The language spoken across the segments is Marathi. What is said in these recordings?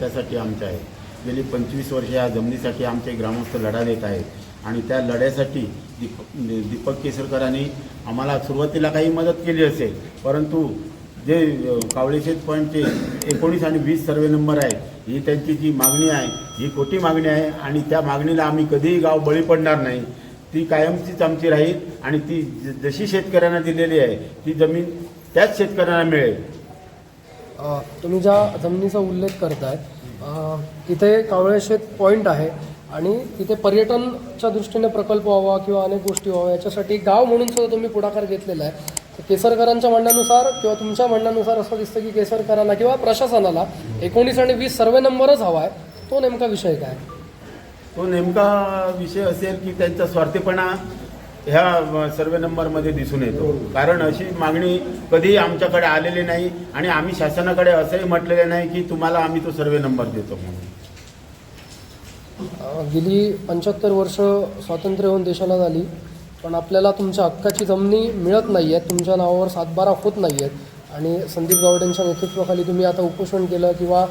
त्यासाठी आमच्या आहे. गेली पंचवीस वर्ष या जमिनीसाठी आमचे ग्रामस्थ लढा देत आहेत. आणि त्या लढ्यासाठी दीपक म्हणजे दीपक केसरकरांनी आम्हाला सुरुवातीला काही मदत केली असेल परंतु जे कावळेशेत पॉईंटचे एकोणीस आणि वीस सर्वे नंबर आहे ही त्यांची जी मागणी आहे ही खोटी मागणी आहे आणि त्या मागणीला आम्ही कधीही गाव बळी पडणार नाही. ती कायमचीच आमची राहील आणि ती ज- जशी शेतकऱ्यांना दिलेली आहे ती जमीन त्याच शेतकऱ्यांना मिळेल. तुम्ही ज्या जमिनीचा उल्लेख करताय अ, तिथे कावळेशेत पॉईंट आहे आणि तिथे पर्यटनच्या दृष्टीने प्रकल्प व्हावा किंवा अनेक गोष्टी व्हाव्या याच्यासाठी गाव म्हणून सुद्धा तुम्ही पुढाकार घेतलेला आहे. तर केसरकरांच्या म्हणण्यानुसार किंवा तुमच्या म्हणण्यानुसार असं दिसतं की केसरकरांना किंवा प्रशासनाला एकोणीस आणि वीस सर्वे नंबरच हवा आहे. तो नेमका विषय काय? तो नेमका विषय असेल की त्यांचा स्वार्थीपणा ह्या सर्वे नंबरमध्ये दिसून येतो. कारण अशी मागणी कधीही आमच्याकडे आलेली नाही आणि आम्ही शासनाकडे असंही म्हटलेलं नाही की तुम्हाला आम्ही तो सर्वे नंबर देतो म्हणून. गेली पंच्याहत्तर वर्ष स्वातंत्र्य होऊन देशाला झाली पण आपल्याला तुमच्या हक्काची जमिनी मिळत नाही आहेत तुमच्या नावावर सातबारा होत नाही आहेत. आणि संदीप गावडेंच्या नेतृत्वाखाली तुम्ही आता उपोषण केलं किंवा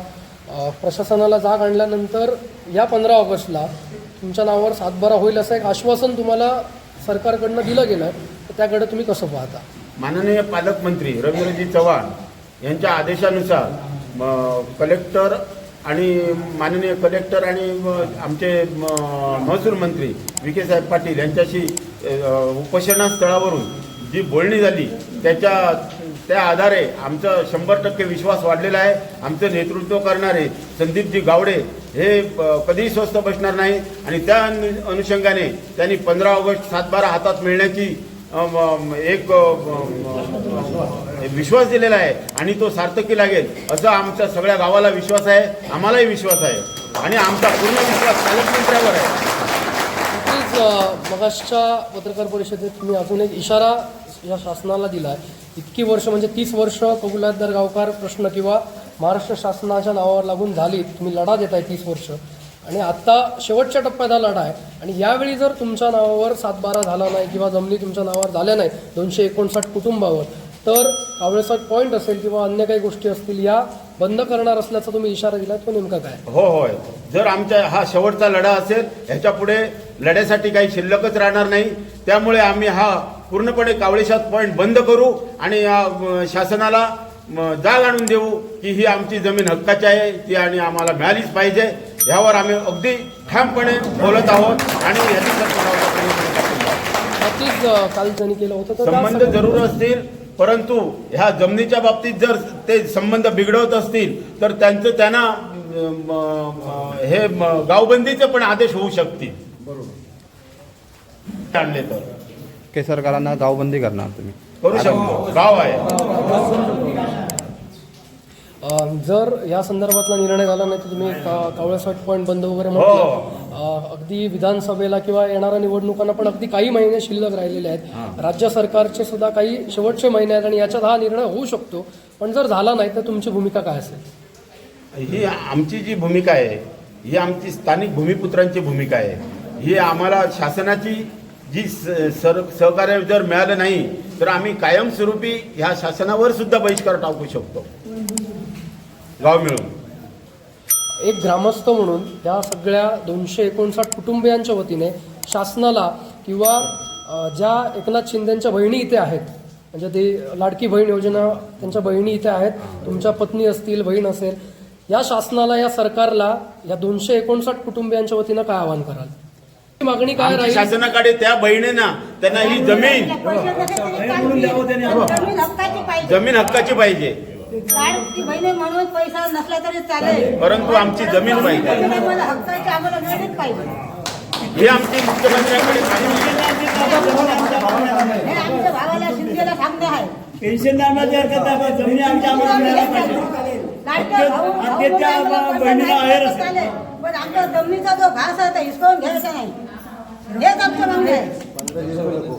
प्रशासनाला जाग आणल्यानंतर या पंधरा ऑगस्टला तुमच्या नावावर सातबारा होईल असं एक आश्वासन तुम्हाला सरकारकडनं दिलं गेलं तर त्याकडे तुम्ही कसं पाहता? माननीय पालकमंत्री रवींद्रजी चव्हाण यांच्या आदेशानुसार कलेक्टर आणि माननीय कलेक्टर आणि आमचे म, महसूल मंत्री विखे साहेब पाटील यांच्याशी उपोषणास्थळावरून जी बोलणी झाली त्याच्या त्या आधारे आमचा शंभर टक्के विश्वास वाढलेला आहे. आमचं नेतृत्व करणारे संदीपजी गावडे हे कधीही स्वस्त बसणार नाही आणि त्या अनु- अनुषंगाने त्यांनी पंधरा ऑगस्ट सातबारा हातात मिळण्याची एक विश्वास दिलेला आहे आणि तो सार्थकी लागेल असा आमच्या सगळ्या गावाला विश्वास आहे. आम्हालाही विश्वास आहे. आणि आमचा पूर्ण विश्वास पालकमंत्र्यावर आहे. नक्कीच मगासच्या पत्रकार परिषदेत तुम्ही अजून एक इशारा या शासनाला दिला आहे इतकी वर्ष म्हणजे तीस वर्ष कबुलातदार गावकार प्रश्न किंवा महाराष्ट्र शासनाच्या नावावर लागून झाली तुम्ही लढा देताय तीस वर्ष. आणि आत्ता शेवटच्या टप्प्यात हा लढा आहे. आणि यावेळी जर तुमच्या नावावर सातबारा झाला नाही किंवा जमिनी तुमच्या नावावर झाल्या नाही दोनशे एकोणसाठ कुटुंबावर तर कावळेसाठ पॉईंट असेल किंवा अन्य काही गोष्टी असतील या बंद करणार असल्याचा तुम्ही इशारा दिला तो नेमका काय? हो होय जर आमच्या हा शेवटचा लढा असेल ह्याच्या पुढे लढ्यासाठी काही शिल्लकच राहणार नाही. त्यामुळे आम्ही हा पूर्णपणे कावळेशात पॉईंट बंद करू आणि शासनाला जाग आणून देऊ की ही आमची जमीन हक्काची आहे ती आणि आम्हाला मिळालीच पाहिजे. यावर आम्ही अगदी ठामपणे बोलत आहोत आणि संबंध जरूर असतील परंतु ह्या जमिनीच्या बाबतीत जर ते संबंध बिघडवत असतील तर त्यांचं त्यांना हे गावबंदीचे पण आदेश होऊ शकतील. बरोबर. आणले तर. केसरकरांना गावबंदी करणार तुम्ही. करू शकतो. गाव आहे. जर या संदर्भातला निर्णय झाला नाही तर तुम्ही का- कावळेसाठ पॉईंट बंद वगैरे हो. म्हटलं अ, अगदी विधानसभेला किंवा येणाऱ्या निवडणुकांना पण अगदी काही महिने शिल्लक राहिलेले आहेत. राज्य सरकारचे सुद्धा काही शेवटचे महिने आहेत आणि याच्यात हा निर्णय होऊ शकतो. पण जर झाला नाही तर तुमची भूमिका काय असेल? ही आमची जी भूमिका आहे ही आमची स्थानिक भूमिपुत्रांची भूमिका आहे. ही आम्हाला शासनाची जी स- सर सहकार्य जर मिळालं नाही तर आम्ही कायमस्वरूपी ह्या शासनावर सुद्धा बहिष्कार टाकू शकतो. गाव मिळून. एक ग्रामस्थ म्हणून या सगळ्या दोनशे एकोणसाठ कुटुंबियांच्या वतीने शासनाला किंवा ज्या एकनाथ शिंदेच्या बहिणी इथे आहेत म्हणजे ते लाडकी बहीण योजना त्यांच्या बहिणी इथे आहेत तुमच्या पत्नी असतील बहीण असेल या शासनाला या सरकारला या दोनशे एकोणसाठ कुटुंबियांच्या वतीनं काय आवाहन कराल? मागणी काय आमची राहील? शासनाकडे त्या बहिणींना त्यांना ही जमीन जमीन हक्काची पाहिजे. जमीन हक्काची पाहिजे. लाडकी बहिणी म्हणून पैसा नसला तरी चालेल. परंतु आमची जमीन पाहिजे. जमीन आम्हाला हक्काची आम्हाला मिळलीच पाहिजे. ही आमची मुख्यमंत्र्यांकडे मागणी आहे. हे आमच्या भावाला शिंदेला सांगणे आहे. पेन्शनदारांची हरकत नाही जमिनी आमच्या आम्हाला मिळायला पाहिजे. लाडक्या भाऊ भाऊ आणि त्या मुलांना पैसा बहिणीला नाही आहेर तर असेल. चालेल. पण आमच्या जमिनीचा जो घास आहे तो हिसकावून घ्यायचा नाही. हेच आमच्या मागणी आहे